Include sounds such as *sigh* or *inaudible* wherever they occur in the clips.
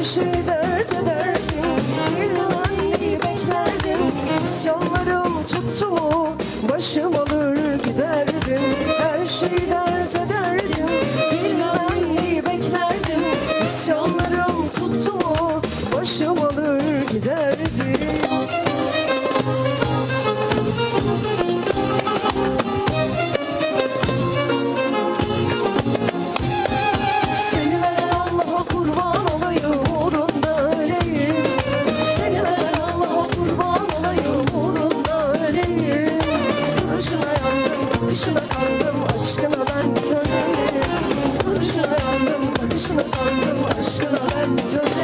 Her bakışına kandım, aşkına ben köleyim Duruşuna yandım, bakışına kandım, aşkına ben köleyim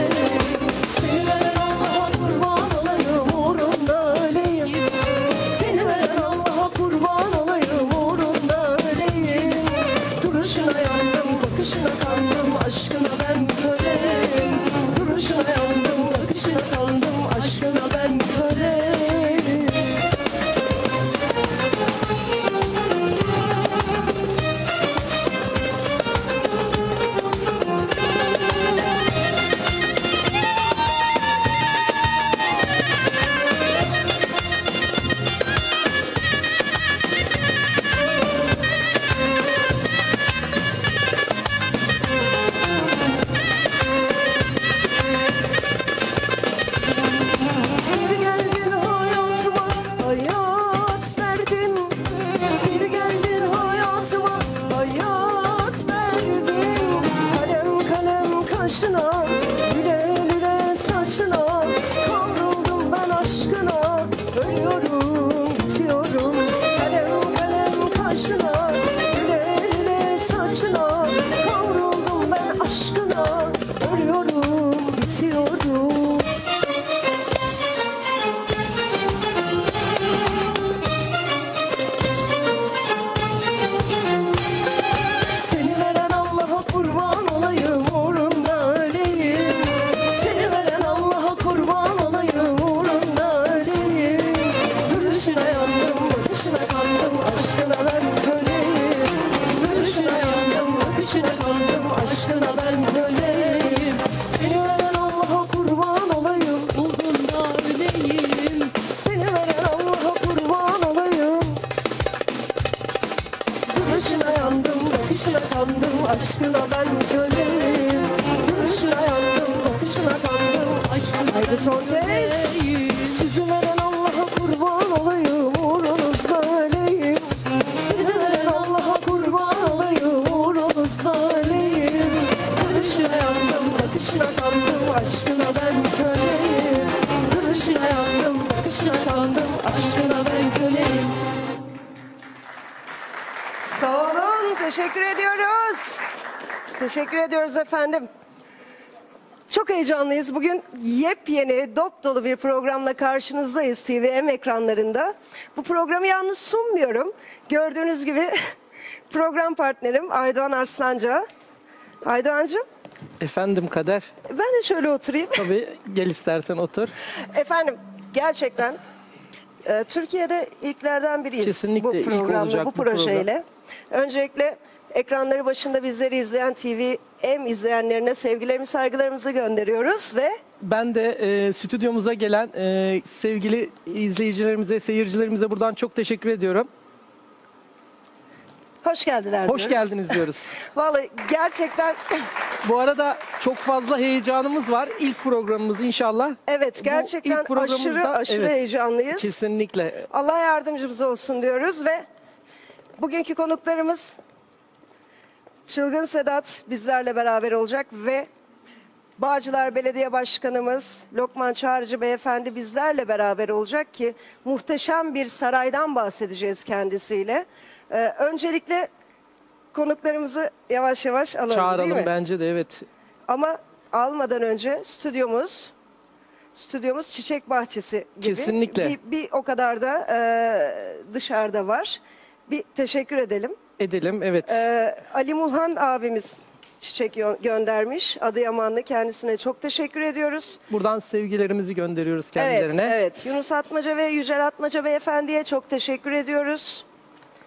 是吗 aşkına ben teşekkür ediyoruz. Teşekkür ediyoruz efendim. Çok heyecanlıyız. Bugün yepyeni, dop dolu bir programla karşınızdayız TVM ekranlarında. Bu programı yalnız sunmuyorum. Gördüğünüz gibi *laughs* program partnerim Aydoğan Arslanca. Aydoğancığım, Efendim Kader. ben de şöyle oturayım. Tabii gel istersen otur. Efendim, gerçekten e, Türkiye'de ilklerden biriyiz Kesinlikle bu ilk programla, olacak bu bu projeyle. Öncelikle ekranları başında bizleri izleyen TV M izleyenlerine sevgilerimi, saygılarımızı gönderiyoruz ve Ben de e, stüdyomuza gelen e, sevgili izleyicilerimize, seyircilerimize buradan çok teşekkür ediyorum. Hoş geldiler Hoş diyoruz. geldiniz diyoruz. *laughs* Vallahi gerçekten Bu arada çok fazla heyecanımız var. İlk programımız inşallah. evet gerçekten ilk aşırı aşırı evet, heyecanlıyız. Kesinlikle. Allah yardımcımız olsun diyoruz ve bugünkü konuklarımız Çılgın Sedat bizlerle beraber olacak ve Bağcılar Belediye Başkanımız Lokman Çağrıcı Beyefendi bizlerle beraber olacak ki muhteşem bir saraydan bahsedeceğiz kendisiyle. Ee, öncelikle konuklarımızı yavaş yavaş alalım değil Çağıralım mi? bence de evet. Ama almadan önce stüdyomuz stüdyomuz çiçek bahçesi gibi. Kesinlikle. Bir, bir o kadar da e, dışarıda var. Bir teşekkür edelim. Edelim evet. E, Ali Mulhan abimiz çiçek gö- göndermiş. Adıyamanlı kendisine çok teşekkür ediyoruz. Buradan sevgilerimizi gönderiyoruz kendilerine. Evet, evet. Yunus Atmaca ve Yücel Atmaca beyefendiye çok teşekkür ediyoruz.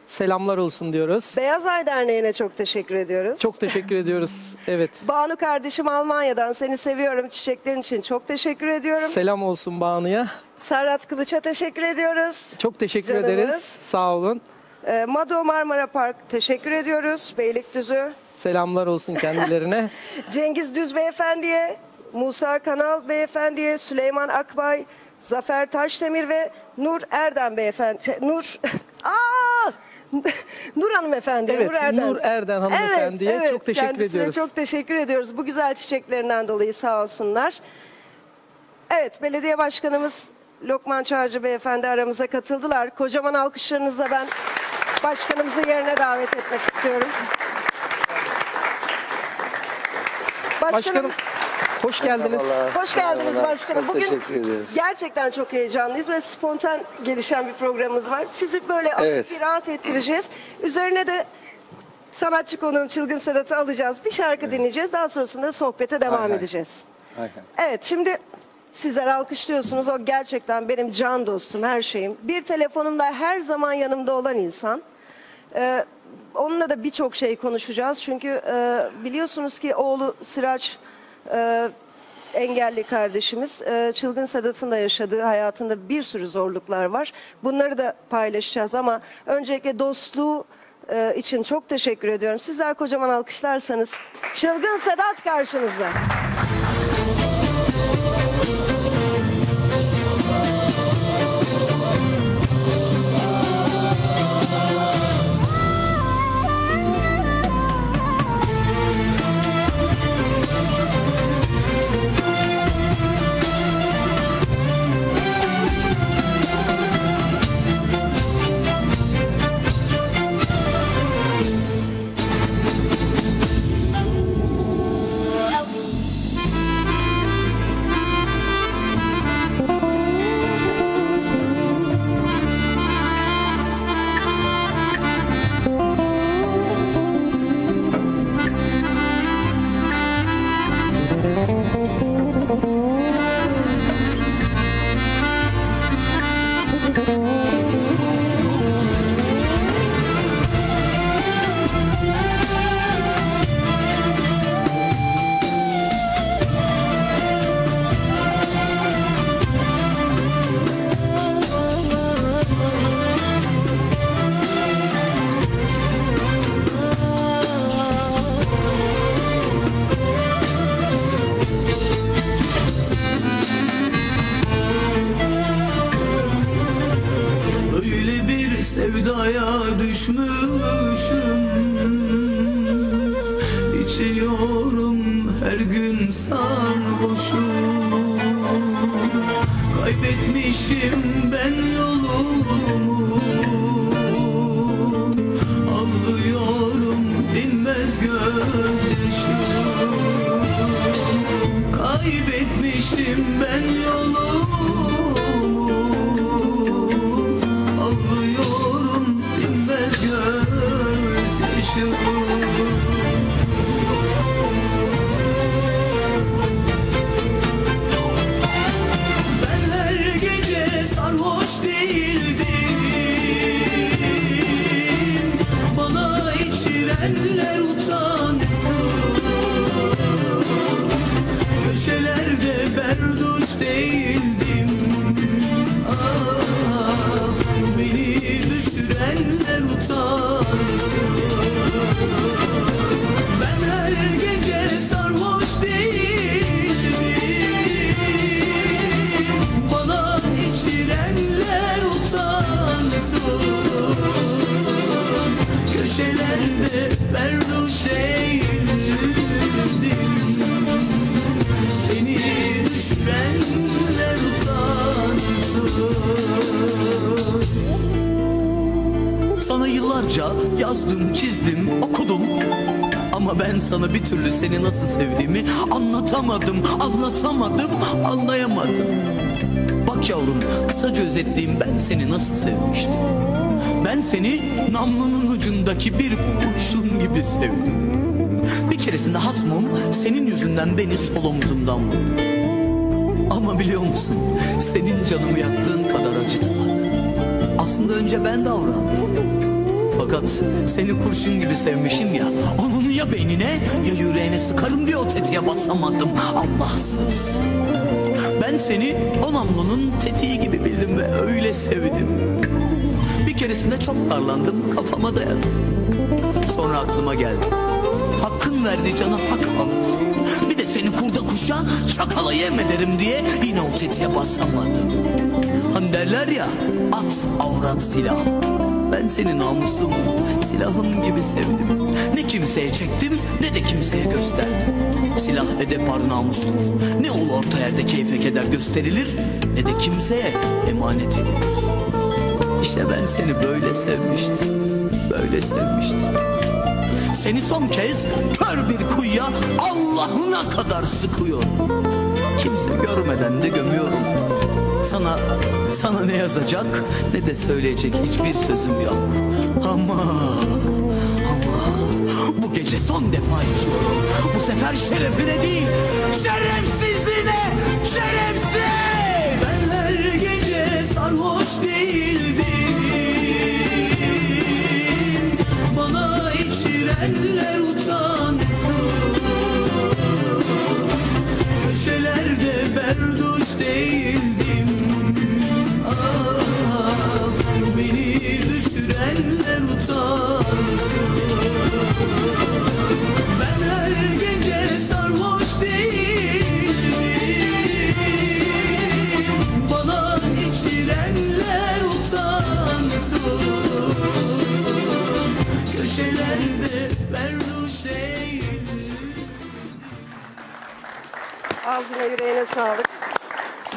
selamlar olsun diyoruz. Beyaz Ay Derneği'ne çok teşekkür ediyoruz. Çok teşekkür ediyoruz. *laughs* Evet. Banu kardeşim Almanya'dan seni seviyorum çiçeklerin için çok teşekkür ediyorum. Selam olsun Banu'ya. Serhat Kılıç'a teşekkür ediyoruz. Çok teşekkür Canımız. ederiz. Sağ olun. Ee, Mado Marmara Park teşekkür ediyoruz. Beylikdüzü. Selamlar olsun kendilerine. *laughs* Cengiz Düz Beyefendi'ye, Musa Kanal Beyefendi'ye, Süleyman Akbay, Zafer Taşdemir ve Nur Erdem Beyefendi. şey, Nur... *laughs* Aa! Nur Hanımefendi. Evet, Nur Erdem. Nur Erdem hanımefendiye Evet, evet, çok teşekkür kendisine ediyoruz. çok teşekkür ediyoruz. Bu güzel çiçeklerinden dolayı sağ olsunlar. Evet, belediye başkanımız Lokman Çağrıcı Beyefendi aramıza katıldılar. Kocaman alkışlarınızla ben başkanımızı yerine davet etmek istiyorum. Başkanım hoş geldiniz. Merhabalar. Hoş geldiniz Merhabalar. başkanım. Çok Bugün teşekkür ederiz. gerçekten çok heyecanlıyız ve spontan gelişen bir programımız var. Sizi böyle Evet. bir rahat ettireceğiz. Üzerine de sanatçı konuğum Çılgın Sedat'ı alacağız. Bir şarkı dinleyeceğiz. Daha sonrasında sohbete devam Hay hay. edeceğiz. Aynen. Evet şimdi sizler alkışlıyorsunuz. O gerçekten benim can dostum, her şeyim. Bir telefonumda her zaman yanımda olan insan. Ee, onunla da birçok şey konuşacağız. Çünkü e, biliyorsunuz ki oğlu Sıraç e, engelli kardeşimiz. E, Çılgın Sedat'ın da yaşadığı hayatında bir sürü zorluklar var. Bunları da paylaşacağız ama öncelikle dostluğu e, için çok teşekkür ediyorum. Sizler kocaman alkışlarsanız Çılgın Sedat karşınızda. Berduş değildim Sana yıllarca yazdım, çizdim, okudum. Ama ben sana bir türlü seni nasıl sevdiğimi anlatamadım, anlatamadım, anlayamadım. Bak yavrum, kısaca özetleyeyim ben seni nasıl sevmiştim? Ben seni namlunun ucundaki bir kurşun gibi sevdim. Bir keresinde hasmım senin yüzünden beni sol omuzumdan vurdu. Ama biliyor musun senin canımı yaktığın kadar acıtmadı. Aslında önce ben davrandım Fakat seni kurşun gibi sevmişim ya Onun ya beynine ya yüreğine sıkarım diye o tetiğe basamadım. Allahsız. Ben seni o namlunun tetiği gibi bildim ve öyle sevdim. Bir keresinde çok darlandım kafama dayadım Sonra aklıma geldi. Hakkın verdiği cana hak alır Bir de seni kurda kuşa çakala yem ederim diye Yine o tetiğe basamadım. Hani derler ya at avrat silah Ben seni namusum silahım gibi sevdim. Ne kimseye çektim ne de kimseye gösterdim. Silah edep ar namustur. Ne ol orta yerde keyfe keder gösterilir Ne de kimseye emanet edilir. İşte ben seni böyle sevmiştim Böyle sevmiştim. Seni son kez kör bir kuyuya Allah'ına kadar sıkıyorum. Kimse görmeden de gömüyorum. Sana sana ne yazacak ne de söyleyecek hiçbir sözüm yok. Ama ama bu gece son defa içiyorum. Bu sefer şerefine değil şerefsizliğine şerefsiz. Ben her gece sarhoş değildim. Bana içirenler utansın Köşelerde berduş değildim Köşelerde berduş değil Ağzına yüreğine sağlık.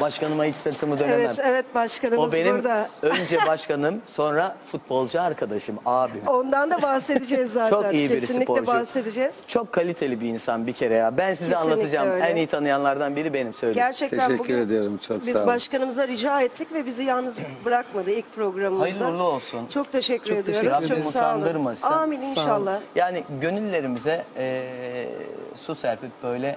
Başkanıma hiç sırtımı dönemem. Evet evet başkanımız o benim burada. *laughs* önce başkanım sonra futbolcu arkadaşım, abim. Ondan da bahsedeceğiz *laughs* zaten. Çok iyi bir Kesinlikle sporcu. bahsedeceğiz. Çok kaliteli bir insan bir kere ya. Ben size Kesinlikle anlatacağım. öyle. En iyi tanıyanlardan biri benim söyleyeyim. Gerçekten Teşekkür bugün ediyorum, çok biz sağ olun. başkanımıza rica ettik ve bizi yalnız bırakmadı ilk programımızda. Hayırlı uğurlu olsun. Çok teşekkür Çok ediyoruz. teşekkür Rabbim Çok sağ olun. utandırmasın. Amin inşallah. Yani gönüllerimize eee, su serpip böyle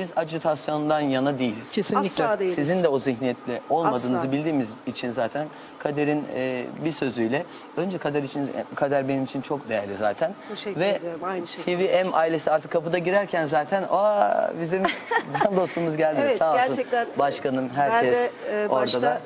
biz acitasyondan yana değiliz. Kesinlikle. Asla değiliz. Sizin de o zihniyetle olmadığınızı Asla. bildiğimiz için zaten kaderin e, bir sözüyle önce kader için kader benim için çok değerli zaten. Teşekkür Ve ediyorum, aynı şekilde. TVM ailesi artık kapıda girerken zaten aa bizim can *laughs* dostumuz geldi Evet sağ olsun. gerçekten. Başkanım herkes ben de, e, orada başta da.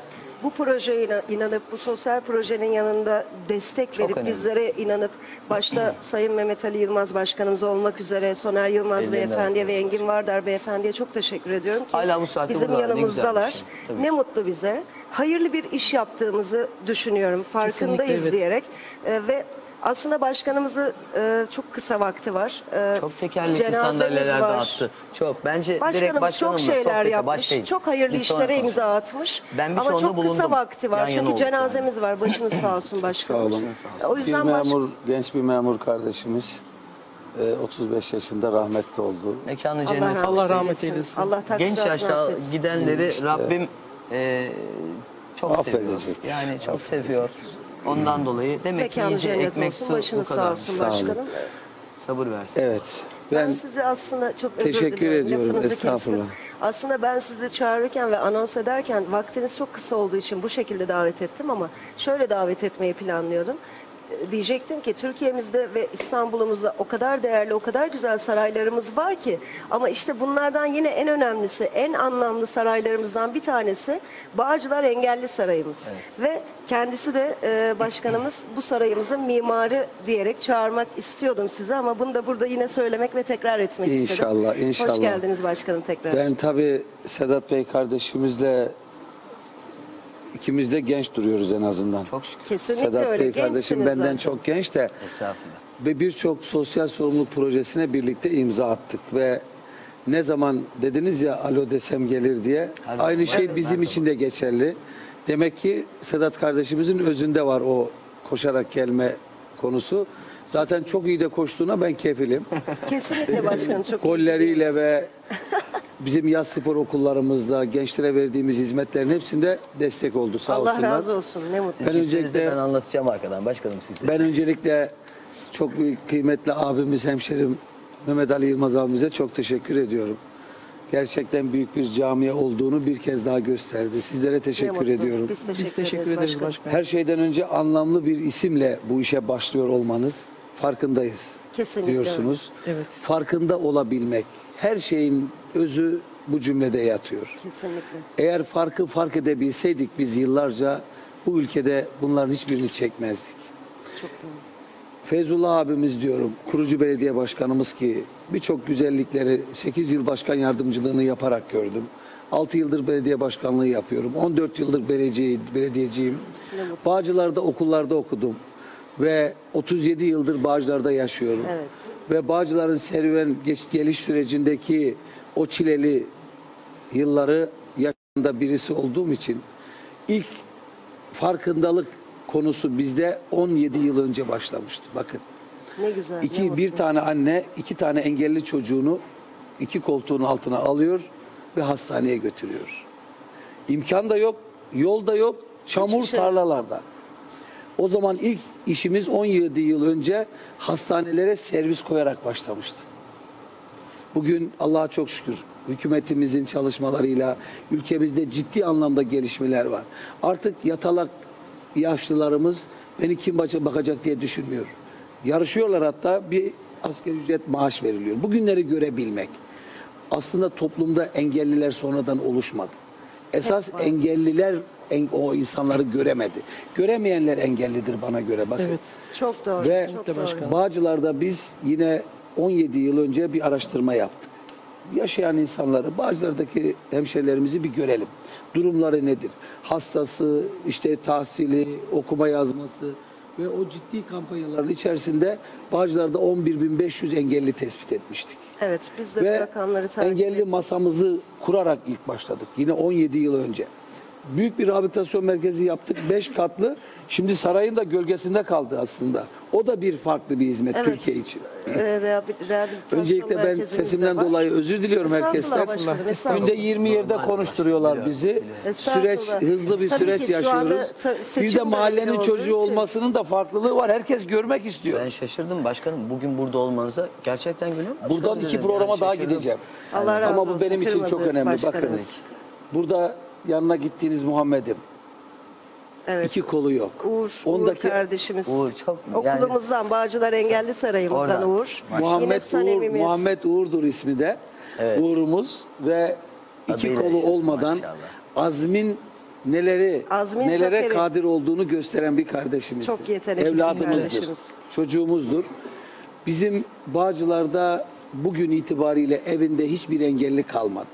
Bu projeye ina- inanıp bu sosyal projenin yanında destek verip önemli. bizlere inanıp başta *clears throat* Sayın Mehmet Ali Yılmaz Başkanımız olmak üzere Soner Yılmaz Ellerinden Beyefendiye ve. Engin Vardar Beyefendiye çok teşekkür ediyorum ki Hala bu saatte bizim buradalar. Ne yanımızdalar. bir şey. Tabii. Ne mutlu bize. Hayırlı bir iş yaptığımızı düşünüyorum. Farkındayız Kesinlikle, evet. diyerek E, ve aslında başkanımızı e, çok kısa vakti var. E, Çok tekerlekli cenazemiz sandalyeler var. dağıttı. Çok. Bence direkt Başkanımız başkanımla çok şeyler sohbete yapmış. başlayın. Çok hayırlı Biz sonra işlere imza atmış. Ben Ama birçoğunda çok kısa bulundum. vakti var. Yan yana Çünkü olduk cenazemiz var. Başınız sağ olsun Sağ başkanım. olun. O Bir yüzden baş... memur, genç bir memur kardeşimiz e, 35 yaşında rahmetli oldu. Mekanı Allah cennet rahmet, Allah rahmet eylesin. Allah Genç taksiratını yaşta affetsin. gidenleri. Rabbim e, çok Affedecek. seviyor. Yani çok seviyor. Ondan dolayı demek ki Mekanı yiyecek cennet ekmek olsun. su bu Başınız sağ kadar. olsun Sağ olun. başkanım. Sabır versin. Evet. Ben, Ben, sizi aslında çok özür Teşekkür diliyorum. ediyorum, Lafınızı kestim. estağfurullah. Aslında ben sizi çağırırken ve anons ederken vaktiniz çok kısa olduğu için bu şekilde davet ettim ama şöyle davet etmeyi planlıyordum. Diyecektim ki Türkiye'mizde ve İstanbul'umuzda o kadar değerli, o kadar güzel saraylarımız var ki ama işte bunlardan yine en önemlisi, en anlamlı saraylarımızdan bir tanesi Bağcılar Engelli Sarayımız. Ve kendisi de e, başkanımız bu sarayımızın mimarı diyerek çağırmak istiyordum size ama bunu da burada yine söylemek ve tekrar etmek istedim. İnşallah, inşallah. Hoş geldiniz başkanım tekrar. ben tabii Sedat Bey kardeşimizle ikimiz de genç duruyoruz en azından. Çok şükür. Kesinlikle Sedat öyle. Bey kardeşim Gençsiniz benden zaten. çok genç de Estağfurullah. ve birçok sosyal sorumluluk projesine birlikte imza attık ve ne zaman dediniz ya alo desem gelir diye Her aynı zaman. şey Evet, bizim her için de geçerli. Demek ki Sedat kardeşimizin özünde var o koşarak gelme konusu. Zaten çok iyi de koştuğuna ben kefilim. Kesinlikle başkanım çok iyi Golleriyle ve *laughs* bizim yaz spor okullarımızda gençlere verdiğimiz hizmetlerin hepsinde destek oldu sağ Allah olsunlar. razı olsun ne mutlu. Ben Ben öncelikle ben anlatacağım arkadan başkanım size. ben öncelikle çok büyük kıymetli abimiz, hemşerim Mehmet Ali Yılmaz abimize çok teşekkür ediyorum. gerçekten büyük bir camiye olduğunu bir kez daha gösterdi. Sizlere teşekkür ediyorum. Biz teşekkür, Biz teşekkür ederiz ederiz başkanım. başkanım. Her şeyden önce anlamlı bir isimle bu işe başlıyor olmanız farkındayız. Kesinlikle Diyorsunuz. Evet. Farkında olabilmek. Her şeyin özü bu cümlede yatıyor. Kesinlikle. Eğer farkı fark edebilseydik biz yıllarca bu ülkede bunların hiçbirini çekmezdik. Çok doğru. Feyzullah abimiz diyorum, kurucu belediye başkanımız ki birçok güzellikleri 8 yıl başkan yardımcılığını yaparak gördüm. 6 yıldır belediye başkanlığı yapıyorum. 14 yıldır belediye, belediyeciyim. Bağcılar'da okullarda okudum. Ve 37 yıldır Bağcılar'da yaşıyorum. Evet. Ve Bağcılar'ın serüven geç, geliş sürecindeki o çileli yılları yaşamda birisi olduğum için ilk farkındalık konusu bizde 17 yıl önce başlamıştı. Bakın. Ne güzel. ne İki, bir mutlu. tane anne iki tane engelli çocuğunu iki koltuğun altına alıyor ve hastaneye götürüyor. İmkan da yok, yol da yok, çamur Hiçbir şey tarlalarda. O zaman ilk işimiz 17 yıl önce hastanelere servis koyarak başlamıştı. Bugün Allah'a çok şükür hükümetimizin çalışmalarıyla ülkemizde ciddi anlamda gelişmeler var. Artık yatalak yaşlılarımız beni kim bakacak diye düşünmüyor. Yarışıyorlar hatta bir asgari ücret maaş veriliyor. Bugünleri görebilmek. Aslında toplumda engelliler sonradan oluşmadı. Esas engelliler en- o insanları göremedi. Göremeyenler engellidir bana göre. Bakın. Evet. Çok doğru. Ve çok doğru. Bağcılar'da biz yine 17 yıl önce bir araştırma yaptık. Yaşayan insanları, Bağcılar'daki hemşerilerimizi bir görelim. Durumları nedir? Hastası, işte tahsili, okuma yazması ve o ciddi kampanyaların içerisinde Bağcılar'da 11.500 engelli tespit etmiştik. Evet biz de Ve rakamları takip engelli masamızı kurarak ilk başladık. Yine 17 yıl önce. Büyük bir rehabilitasyon merkezi yaptık. 5 katlı. Şimdi sarayın da gölgesinde kaldı aslında. O da bir farklı bir hizmet Evet. Türkiye için. Rehabil- rehabilitasyon Öncelikle ben sesimden var. dolayı özür diliyorum herkesten. Günde 20 yerde konuşturuyorlar bizi. Süreç hızlı bir Tabii süreç yaşıyoruz. Bir de mahallenin çocuğu olmasının da farklılığı var. Herkes görmek istiyor. Ben şaşırdım başkanım. Bugün burada olmanıza gerçekten gülüyorum. Buradan iki programa daha gideceğim. Allah razı Ama bu olsun, benim için çok önemli. başkanımız. Bakınız. Burada yanına gittiğiniz Muhammed'im. Evet. iki kolu yok. Uğur, Ondaki Uğur kardeşimiz. Uğur çok- yani- Okulumuzdan Bağcılar Engelli Sarayımızdan Oradan. Uğur. Yine Muhammed Uğur, samimimiz. Muhammed Uğur'dur ismi de. Evet. Uğur'umuz ve iki Adıyla kolu yaşasın olmadan maşallah. azmin neleri, Azmin nelere zaferi. kadir olduğunu gösteren bir kardeşimizdir. Çok yetenekli bir Evladımızdır. kardeşimiz. Çocuğumuzdur. Bizim Bağcılar'da bugün itibariyle evinde hiçbir engelli kalmadı.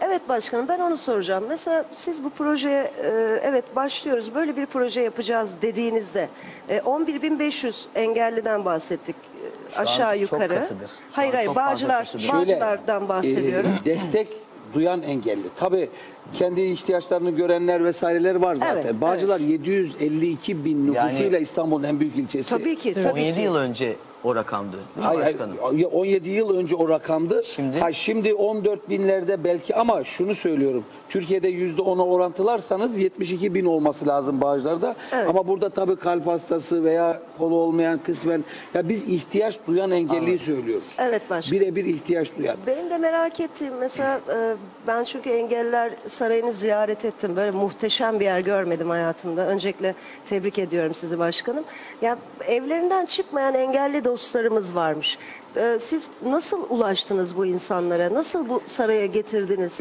Evet başkanım ben onu soracağım. Mesela siz bu projeye e, evet başlıyoruz böyle bir proje yapacağız dediğinizde e, 11.500 engelliden bahsettik e, Şu an aşağı çok yukarı. katıdır. Şu Hayır an hayır çok fazla Bağcılar, katıdır. Bağcılar'dan bahsediyorum. e, destek duyan engelli. Tabii kendi ihtiyaçlarını görenler vesaireler var zaten. Evet, Bağcılar 752 bin nüfusuyla Yani- İstanbul'un en büyük ilçesi. tabii ki tabii 17 ki. yıl önce o rakamdı. değil mi Hayır, hayır, başkanım? 17 yıl önce o rakamdı. Şimdi? Ha, şimdi 14 binlerde belki ama şunu söylüyorum. Türkiye'de %10'a orantılarsanız 72 bin olması lazım Bağcılar'da. Evet. Ama burada tabii kalp hastası veya kolu olmayan kısmen ya biz ihtiyaç duyan engelliyi söylüyoruz. Evet başkanım. Birebir ihtiyaç duyan. Benim de merak ettiğim mesela e, ben çünkü Engelliler Sarayı'nı ziyaret ettim. Böyle muhteşem bir yer görmedim hayatımda. Öncelikle tebrik ediyorum sizi başkanım. Ya evlerinden çıkmayan engelli dostlarımız varmış. E, siz nasıl ulaştınız bu insanlara? Nasıl bu saraya getirdiniz?